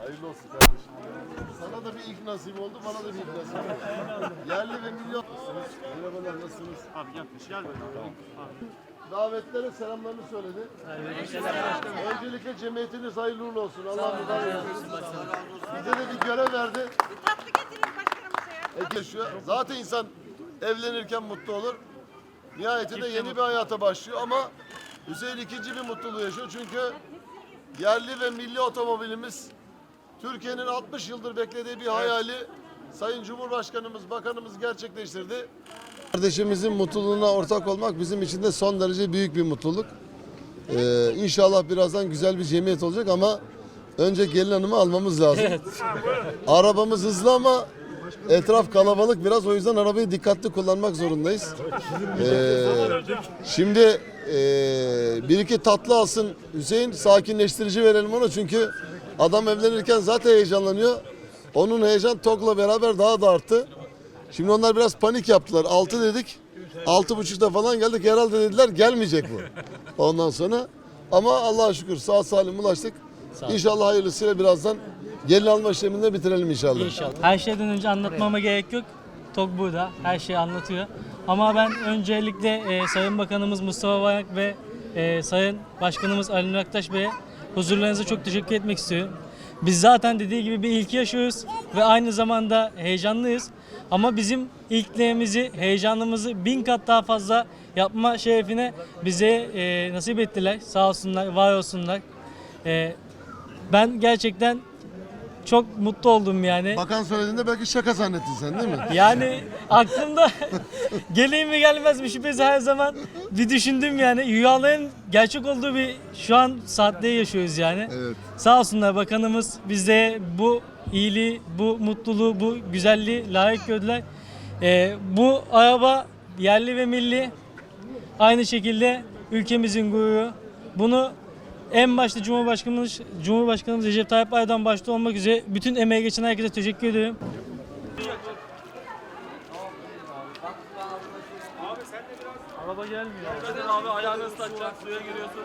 Hayırlı olsun kardeşim. Sana da bir ilk nasip oldu, bana da bir ilk nasip oldu. Yerli ve milyon. Merhabalar, nasılsınız? Abi yaklaş gel böyle. Abi. Davetlere selamlarını söyledi. Öncelikle cemiyetiniz hayırlı uğurlu olsun. Allah mübarek etsin. Bize de bir görev verdi. Tatlı getirin başkanımıza ya. E. Zaten insan evlenirken mutlu olur. Nihayetinde yeni bir hayata başlıyor ama Hüseyin ikinci bir mutluluğu yaşıyor. Çünkü yerli ve milli otomobilimiz Türkiye'nin 60 yıldır beklediği bir hayali Sayın Cumhurbaşkanımız, Bakanımız gerçekleştirdi. Kardeşimizin mutluluğuna ortak olmak bizim için de son derece büyük bir mutluluk. Ee, inşallah birazdan güzel bir cemiyet olacak ama önce gelin hanımı almamız lazım. Arabamız hızlı ama etraf kalabalık biraz o yüzden arabayı dikkatli kullanmak zorundayız. Ee, şimdi ee, bir iki tatlı alsın Hüseyin sakinleştirici verelim ona çünkü adam evlenirken zaten heyecanlanıyor. Onun heyecan TOG'la beraber daha da arttı. Şimdi onlar biraz panik yaptılar. 6 dedik. Altı buçukta falan geldik. Herhalde dediler gelmeyecek bu. Ondan sonra ama Allah'a şükür sağ salim ulaştık. İnşallah hayırlısıyla birazdan gelin alma işlemini de bitirelim inşallah. İnşallah. Her şeyden önce anlatmama gerek yok. TOG burada. Her şeyi anlatıyor. Ama ben öncelikle e, Sayın Bakanımız Mustafa Varank ve e, Sayın Başkanımız Ali Nur Aktaş Bey'e huzurlarınıza çok teşekkür etmek istiyorum. Biz zaten dediği gibi bir ilki yaşıyoruz ve aynı zamanda heyecanlıyız. Ama bizim ilklerimizi, heyecanımızı bin kat daha fazla yapma şerefine bize e, nasip ettiler. Sağ olsunlar, var olsunlar. E, ben gerçekten çok mutlu oldum yani. Bakan söylediğinde belki şaka zannettin sen değil mi? Yani aklımda geleyim mi gelmez mi şüphesi her zaman bir düşündüm yani. Rüyaların gerçek olduğu bir şu an saatleri yaşıyoruz yani. Evet. Sağ olsunlar bakanımız bize bu iyiliği, bu mutluluğu, bu güzelliği layık gördüler. Ee, bu araba yerli ve milli aynı şekilde ülkemizin gururu. Bunu en başta Cumhurbaşkanımız Cumhurbaşkanımız Recep Tayyip Erdoğan başta olmak üzere bütün emeği geçen herkese teşekkür ediyorum. Araba gelmiyor. abi ayağını ıslatacak suya giriyorsun.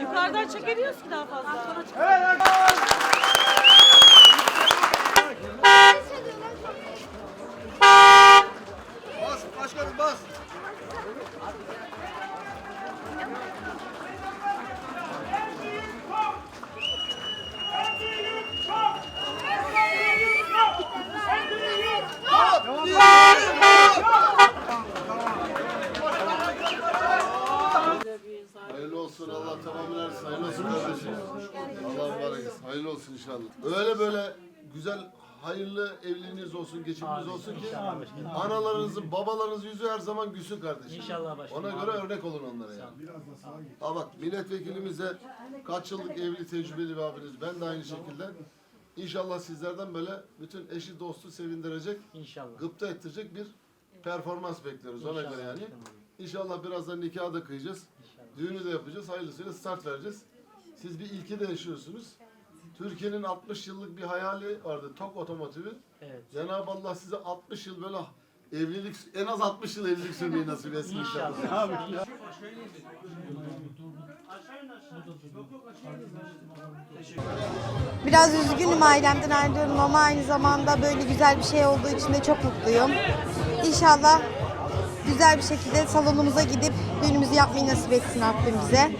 Yukarıdan çekemiyoruz ki daha fazla. Bas başkanım bas. Hayırlı olsun Allah ersin. Hayırlı olsun kardeşim. Allah mübarek etsin. Hayırlı olsun inşallah. Öyle böyle güzel hayırlı evliliğiniz olsun, geçiminiz olsun ki analarınızın, babalarınızın yüzü her zaman gülsün kardeşim. İnşallah başkanım. Ona göre örnek olun onlara yani. Ha bak milletvekilimize kaç yıllık evli tecrübeli bir abiniz. Ben de aynı şekilde. İnşallah sizlerden böyle bütün eşi dostu sevindirecek, İnşallah. gıpta ettirecek bir performans bekliyoruz ona göre yani. İnşallah birazdan nikahı da kıyacağız. Düğünü de yapacağız. Hayırlısıyla start vereceğiz. Siz bir ilki de yaşıyorsunuz. Türkiye'nin 60 yıllık bir hayali vardı. TOK otomotivi. Evet. Cenab-ı Allah size 60 yıl böyle evlilik, en az 60 yıl evlilik sürmeyi nasip etsin inşallah. İnşallah. Biraz üzgünüm ailemden ayrılıyorum ama aynı zamanda böyle güzel bir şey olduğu için de çok mutluyum. İnşallah güzel bir şekilde salonumuza gidip düğünümüzü yapmayı nasip etsin Rabbim bize.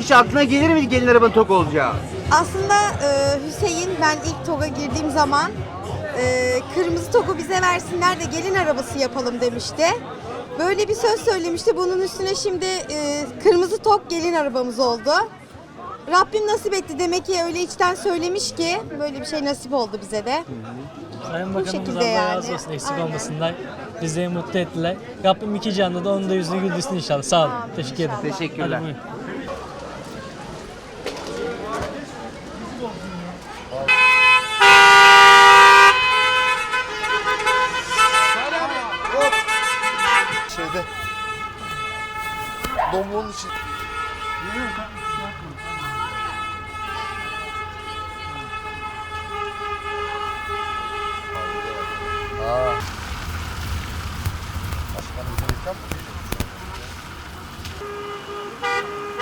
Hiç aklına gelir mi gelin arabanın tok olacağı? Aslında e, Hüseyin ben ilk TOG'a girdiğim zaman e, kırmızı toku bize versinler de gelin arabası yapalım demişti. Böyle bir söz söylemişti. Bunun üstüne şimdi e, kırmızı tok gelin arabamız oldu. Rabbim nasip etti. Demek ki öyle içten söylemiş ki böyle bir şey nasip oldu bize de. Sayın Bakanımız şekilde Allah yani. razı olsun eksik Aynen. olmasınlar. Bizleri mutlu ettiler. Rabbim iki canlı da onun da yüzünü güldürsün inşallah. Sağ olun. Teşekkür ederim. Teşekkürler. Hadi buyurun. Şeyde. Domuğun için. Başkanım gereken